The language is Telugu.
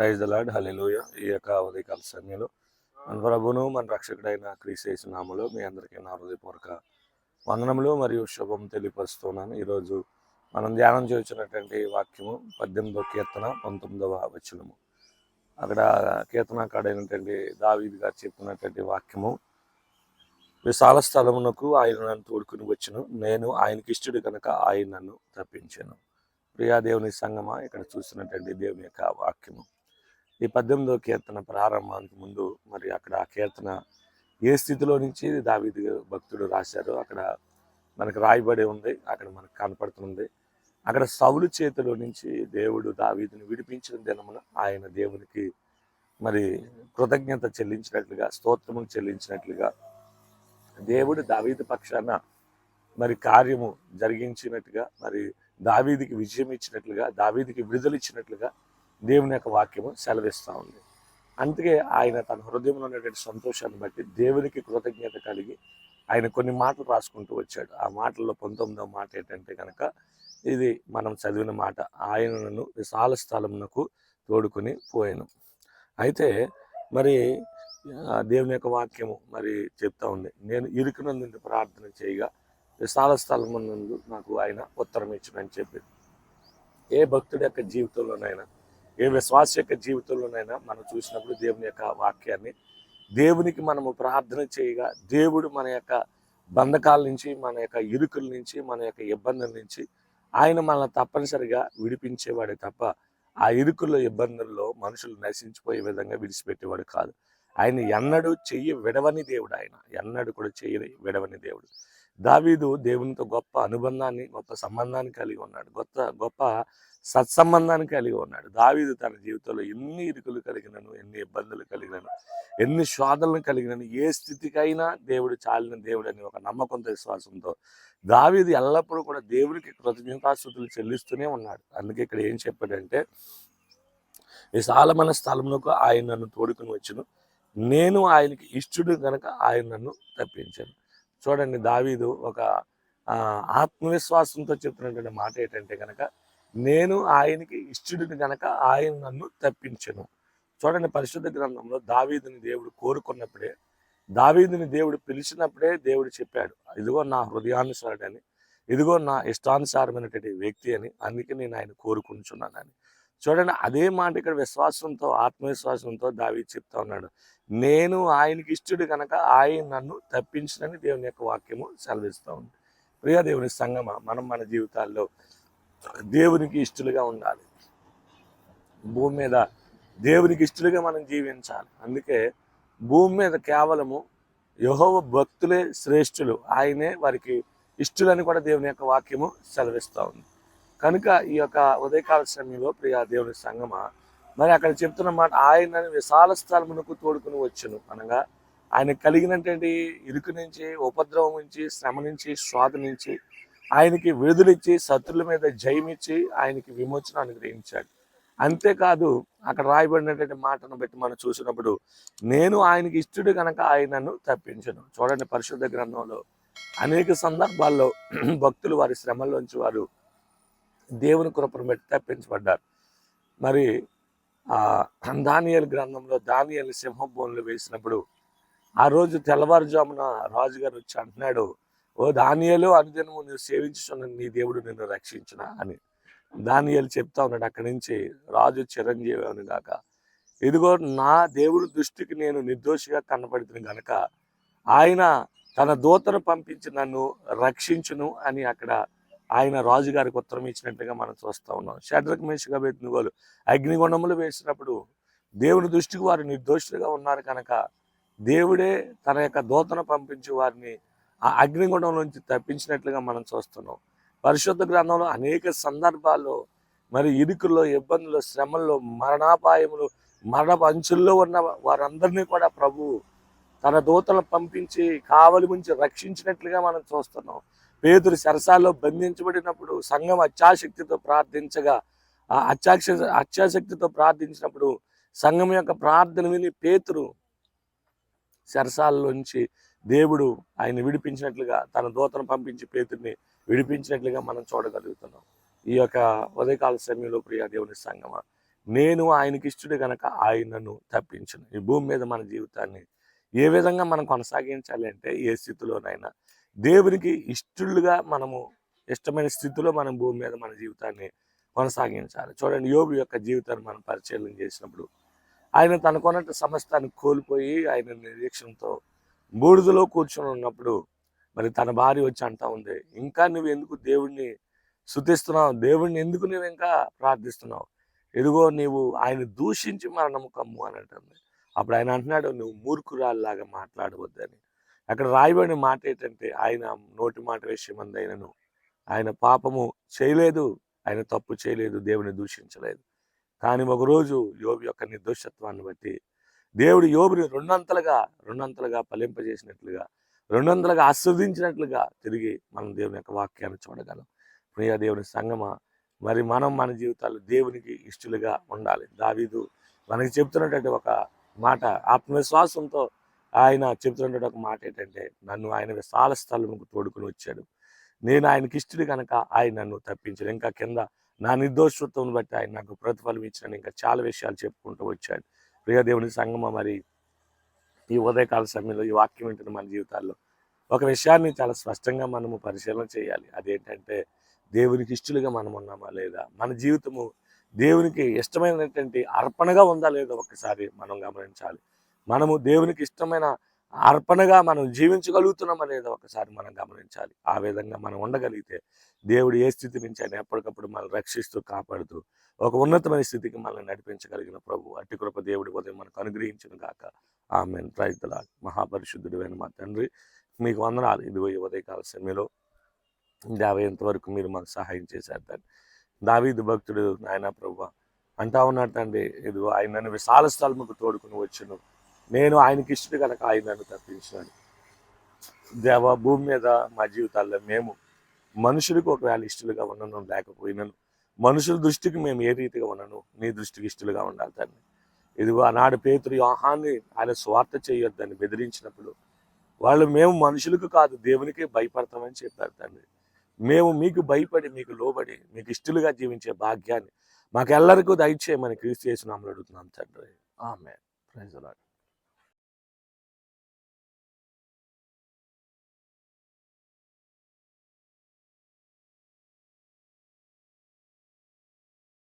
ప్రైజ్ ద లాడ్ హల్లెలూయ ఈ యొక్క ఉదయకాల సమయంలో మన ప్రభును మన రక్షకుడైన క్రీస్తు నామలో మీ అందరికీ నా హృదయపూర్వక వందనములు మరియు శుభం తెలియపరుస్తున్నాను. ఈరోజు మనం ధ్యానం చేస్తున్నటువంటి వాక్యము పద్దెనిమిదవ కీర్తన పంతొమ్మిదవ వచనము. అక్కడ కీర్తనకాడైనటువంటి దావీద్ గారు చెప్పినటువంటి వాక్యము విశాల స్థలమునకు ఆయన నన్ను తోడుకుని వచ్చును. నేను ఆయనకి ఇష్టడు కనుక ఆయన నన్ను తప్పించాను. ప్రియా దేవుని సంగమా ఇక్కడ చూసినటువంటి దేవుని యొక్క వాక్యము. ఈ పద్దెనిమిదో కీర్తన ప్రారంభానికి ముందు మరి అక్కడ ఆ కీర్తన ఏ స్థితిలో నుంచి దావీదు భక్తుడు రాశారో అక్కడ మనకు రాయబడి ఉంది అక్కడ మనకు కనపడుతుంది. అక్కడ సౌలు చేతిలో నుంచి దేవుడు దావీదుని విడిపించిన దినమున ఆయన దేవునికి మరి కృతజ్ఞత చెల్లించినట్లుగా స్తోత్రము చెల్లించినట్లుగా దేవుడు దావీదు పక్షాన మరి కార్యము జరిగించినట్టుగా మరి దావీదికి విజయం ఇచ్చినట్లుగా దావీదికి విడుదల ఇచ్చినట్లుగా దేవుని యొక్క వాక్యము సెలవిస్తూ ఉంది. అందుకే ఆయన తన హృదయంలో ఉన్నటువంటి సంతోషాన్ని బట్టి దేవునికి కృతజ్ఞత కలిగి ఆయన కొన్ని మాటలు రాసుకుంటూ వచ్చాడు. ఆ మాటల్లో పంతొమ్మిదవ మాట ఏంటంటే కనుక ఇది మనం చదివిన మాట ఆయనను విశాల స్థలమునకు తోడుకొని పోయాను. అయితే మరి దేవుని యొక్క వాక్యము మరి చెప్తా ఉంది. నేను ఇరుకునందు ప్రార్థన చేయగా విశాల స్థలమునందు నాకు ఆయన ఉత్తరం ఇచ్చునని చెప్పి. ఏ భక్తుడి యొక్క జీవితంలోనైనా ఏ విశ్వాస యొక్క జీవితంలోనైనా మనం చూసినప్పుడు దేవుని యొక్క వాక్యాన్ని దేవునికి మనము ప్రార్థన చేయగా దేవుడు మన యొక్క బంధకాల నుంచి మన యొక్క ఇరుకుల నుంచి మన యొక్క ఇబ్బందుల నుంచి ఆయన మనల్ని తప్పనిసరిగా విడిపించేవాడే తప్ప ఆ ఇరుకుల్లో ఇబ్బందుల్లో మనుషులు నశించిపోయే విధంగా విడిచిపెట్టేవాడు కాదు. ఆయన ఎన్నడూ చెయ్యి విడవని దేవుడు ఆయన. ఎన్నడూ కూడా చెయ్యి విడవని దేవుడు. దావీదు దేవునితో గొప్ప అనుబంధాన్ని గొప్ప సంబంధాన్ని కలిగి ఉన్నాడు. గొప్ప గొప్ప సత్సంబంధాన్ని కలిగి ఉన్నాడు. దావీదు తన జీవితంలో ఎన్ని ఇరుకులు కలిగినను ఎన్ని ఇబ్బందులు కలిగినను ఎన్ని శోధనలు కలిగినను ఏ స్థితికైనా దేవుడు చాలిన దేవుడు అని ఒక నమ్మకంతో విశ్వాసంతో దావీదు ఎల్లప్పుడూ కూడా దేవునికి కృతజ్ఞతాస్థుతులు చెల్లిస్తూనే ఉన్నాడు. అందుకే ఇక్కడ ఏం చెప్పాడంటే విశాలమైన స్థలమునకు ఆయన నన్ను తోడుకుని వచ్చును. నేను ఆయనకి ఇష్టడు కనుక ఆయన నన్ను తప్పించాను చూడండి దావీదు ఒక ఆత్మవిశ్వాసంతో చెప్తున్నటువంటి మాట ఏంటంటే కనుక నేను ఆయనకి ఇష్టడిని కనుక ఆయన నన్ను తప్పించను. చూడండి పరిశుద్ధ గ్రంథంలో దావీదుని దేవుడు కోరుకున్నప్పుడే దావీదుని దేవుడు పిలిచినప్పుడే దేవుడు చెప్పాడు ఇదిగో నా హృదయానుసారుడని ఇదిగో నా ఇష్టానుసారమైనటువంటి వ్యక్తి అని అందుకే నేను ఆయన కోరుకుంటున్నానని. చూడండి అదే మాట ఇక్కడ విశ్వాసంతో ఆత్మవిశ్వాసంతో దావి చెప్తా ఉన్నాడు. నేను ఆయనకి ఇష్టడు కనుక ఆయన నన్ను తప్పించనని దేవుని యొక్క వాక్యము సెలవిస్తూ ఉంది. ప్రియ దేవుని సంగమ మనం మన జీవితాల్లో దేవునికి ఇష్టలుగా ఉండాలి. భూమి మీద దేవునికి ఇష్టలుగా మనం జీవించాలి. అందుకే భూమి మీద కేవలము యహోవ భక్తులే శ్రేష్ఠులు. ఆయనే వారికి ఇష్టలని కూడా దేవుని యొక్క వాక్యము సెలవిస్తూ ఉంది. కనుక ఈ యొక్క ఉదయకాల సమయంలో ప్రియ దేవుని సంగమ మరి అక్కడ చెప్తున్న మాట ఆయన విశాల స్థలమునకు తోడుకుని వచ్చును అనగా ఆయన కలిగినటువంటి ఇరుకు నుంచి ఉపద్రవం నుంచి శ్రమ నుంచి శ్వాద నుంచి ఆయనకి విడుదలిచ్చి శత్రుల మీద జయమిచ్చి ఆయనకి విమోచన అనుగ్రహించాడు. అంతేకాదు అక్కడ రాయబడినటువంటి మాటను బట్టి మనం చూసినప్పుడు నేను ఆయనకి ఇష్టడు కనుక ఆయనను తప్పించను. చూడండి పరిశుద్ధ గ్రంథంలో అనేక సందర్భాల్లో భక్తులు వారి శ్రమల్లోంచి వారు దేవుని కృపను బట్టి తప్పించబడ్డారు మరి దానియల్ గ్రంథంలో దానియల్ సింహభూములు వేసినప్పుడు ఆ రోజు తెల్లవారుజామున రాజుగారు వచ్చి అంటున్నాడు ఓ దానియలు అనుదినము నువ్వు సేవించున్న నీ దేవుడు నిన్ను రక్షించిన? అని. దానియలు చెప్తా ఉన్నాడు అక్కడి నుంచి రాజు చిరంజీవి అని గాక. ఇదిగో నా దేవుడి దృష్టికి నేను నిర్దోషిగా కనపడుతున్న గనక ఆయన తన దూతను పంపించి నన్ను రక్షించును అని అక్కడ ఆయన రాజుగారికి ఉత్తరం ఇచ్చినట్టుగా మనం చూస్తూ ఉన్నాం. షడ్రక్ మేషగా బెత్నుగోలు అగ్నిగుణములు వేసినప్పుడు దేవుని దృష్టికి వారు నిర్దోషులుగా ఉన్నారు కనుక దేవుడే తన యొక్క దూతను పంపించి వారిని ఆ అగ్నిగుణం నుంచి తప్పించినట్లుగా మనం చూస్తున్నాం. పరిశుద్ధ గ్రంథంలో అనేక సందర్భాల్లో మరి ఇరుకుల్లో ఇబ్బందులు శ్రమల్లో మరణాపాయములు మరణపు అంచుల్లో ఉన్న వారందరినీ కూడా ప్రభు తన దూతలను పంపించి కావలి నుంచి రక్షించినట్లుగా మనం చూస్తున్నాం. పేదరు సరసాల్లో బంధించబడినప్పుడు సంఘం అత్యాశక్తితో ప్రార్థించగా ఆ అత్యాక్ష అత్యాశక్తితో ప్రార్థించినప్పుడు సంఘం యొక్క ప్రార్థన విని పేతురు సరసాల్లోంచి దేవుడు ఆయన విడిపించినట్లుగా తన దూతను పంపించి పేతుడిని విడిపించినట్లుగా మనం చూడగలుగుతున్నాం. ఈ యొక్క ఉదయకాల సమయంలో ప్రియ దేవుని సంగమ నేను ఆయనకి ఇష్టడు గనక ఆయనను తప్పించను. ఈ భూమి మీద మన జీవితాన్ని ఏ విధంగా మనం కొనసాగించాలి అంటే ఏ స్థితిలోనైనా దేవునికి ఇష్టలుగా మనము ఇష్టమైన స్థితిలో మనం భూమి మీద మన జీవితాన్ని కొనసాగించాలి. చూడండి యోగు యొక్క జీవితాన్ని మనం పరిశీలన చేసినప్పుడు ఆయన తనకున్నట్టు సమస్తాన్ని కోల్పోయి ఆయన నిరీక్షణతో బూడిదలో కూర్చొని ఉన్నప్పుడు మరి తన భార్య వచ్చి అంటా ఉంది ఇంకా నువ్వు ఎందుకు దేవుణ్ణి శుతిస్తున్నావు దేవుణ్ణి ఎందుకు నువ్వు ఇంకా ప్రార్థిస్తున్నావు? ఎదుగో నీవు ఆయన దూషించి మరణము కమ్ము అని అంటుంది. అప్పుడు ఆయన అంటున్నాడు నువ్వు మూర్ఖురాల్లాగా మాట్లాడవద్దని. అక్కడ రాయబడిన మాట ఏంటంటే ఆయన నోటి మాట విషయమందైనను ఆయన పాపము చేయలేదు ఆయన తప్పు చేయలేదు దేవుని దూషించలేదు. కానీ ఒకరోజు యోబు యొక్క నిర్దోషత్వాన్ని బట్టి దేవుడు యోబుని రెండంతలుగా రెండంతలుగా ఫలింపజేసినట్లుగా రెండంతలుగా ఆస్వాదించినట్లుగా తిరిగి మనం దేవుని యొక్క వాక్యాన్ని చూడగలం. ప్రియ దేవుని సంగమా మరి మనం మన జీవితాల్లో దేవునికి ఇష్టలుగా ఉండాలి. దావీదు మనకి చెప్తున్నటువంటి ఒక మాట ఆత్మవిశ్వాసంతో ఆయన చెప్తున్నటువంటి ఒక మాట ఏంటంటే నన్ను ఆయన విశాల స్థలముకు తోడుకుని వచ్చాడు. నేను ఆయనకి ఇష్టడు కనుక ఆయన నన్ను తప్పించాడు. ఇంకా కింద నా నిర్దోషత్వం బట్టి ఆయన నాకు ప్రతిఫలం ఇచ్చిన ఇంకా చాలా విషయాలు చెప్పుకుంటూ వచ్చాడు. ప్రియ దేవుని సంగమ మరి ఈ ఉదయకాల సమయంలో ఈ వాక్యం వింటున్న మన జీవితాల్లో ఒక విషయాన్ని చాలా స్పష్టంగా మనము పరిశీలన చేయాలి. అదేంటంటే దేవునికి ఇష్టలుగా మనం ఉన్నామా లేదా? మన జీవితము దేవునికి ఇష్టమైనటువంటి అర్పణగా ఉందా లేదా? ఒకసారి మనం గమనించాలి. మనము దేవునికి ఇష్టమైన అర్పణగా మనం జీవించగలుగుతున్నాం అనేది ఒకసారి మనం గమనించాలి. ఆ విధంగా మనం ఉండగలిగితే దేవుడు ఏ స్థితి నుంచి ఆయన ఎప్పటికప్పుడు మనల్ని రక్షిస్తూ కాపాడుతూ ఒక ఉన్నతమైన స్థితికి మనల్ని నడిపించగలిగిన ప్రభు అట్టి కృప దేవుడి ఉదయం మనకు అనుగ్రహించిన గాక. ఆమె రైతుల మహాపరిశుద్ధుడు మా తండ్రి మీకు వందనాలు. ఇది ఈ ఉదయకాల సమయంలో యాభై వరకు మీరు మాకు సహాయం చేశారు తండ్రి. దావీదు భక్తుడు నాయన ప్రభు అంటా ఉన్నాడు తండ్రి ఇదిగో ఆయన నన్ను విశాల స్థలముకు తోడుకుని వచ్చును. నేను ఆయనకి ఇష్టడు కనుక ఆయన నన్ను తప్పించాను దేవ భూమి మీద మా జీవితాల్లో మేము మనుషులకు ఒకవేళ ఇష్టలుగా ఉండను లేకపోయినాను మనుషుల దృష్టికి మేము ఏ రీతిగా ఉన్నాను నీ దృష్టికి ఇష్టలుగా ఉండాలి తండ్రి. ఇదిగో ఆనాడు పేతురు యోహాన్ని ఆయన స్వార్థ చేయొద్దని బెదిరించినప్పుడు వాళ్ళు మేము మనుషులకు కాదు దేవునికే భయపడతామని చెప్పారు తండ్రి. మేము మీకు భయపడి మీకు లోబడి మీకు ఇష్టలుగా జీవించే భాగ్యాన్ని మాకు ఎల్లరికూ దయచేయమని క్రీస్తు చేసిన అడుగుతున్నాం తండ్రి. ఆమె ప్రైజ్